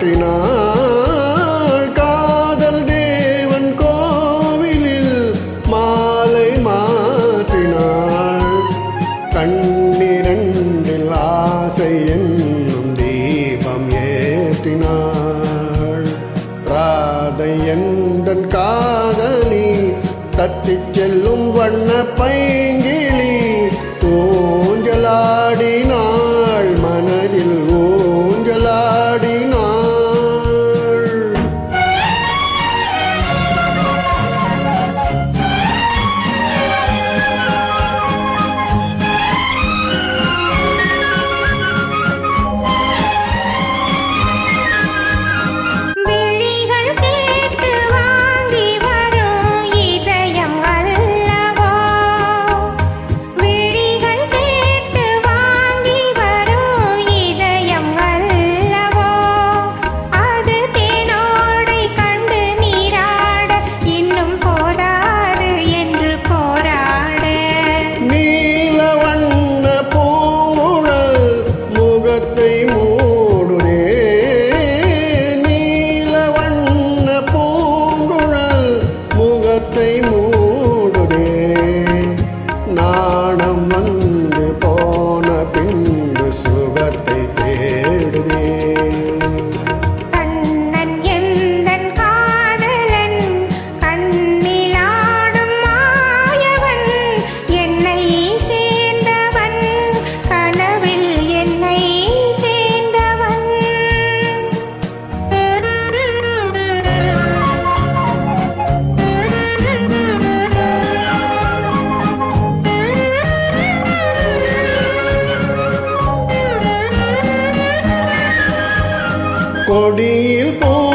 காட்டினாள் காதல் தேவன் கோவிலில் மாலை மாற்றினாள். கண்ணிரண்டில் ஆசை என்னும் தீபம் ஏற்றினாள். ராதை எந்தன் காதலி தத்திச் செல்லும் வண்ண பைங்கிளி தூஞ்சலாடினாள். முகத்தை மூடுனே நீல வண்ண பூங்குழல் முகத்தை மூ കോടിയിൽ പോ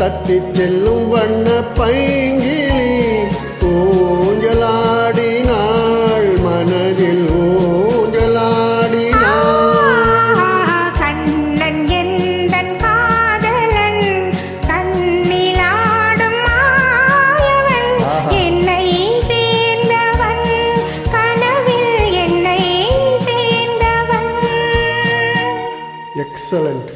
தத்தி செல்லும் வண்ண பைங்கிளி ஊஞ்சலாடினாள் மனதில் ஊஞ்சலாடினாள். கண்ணன் எந்த காதலன்? கண்ணிலாடும் என்னை எக்ஸலண்ட்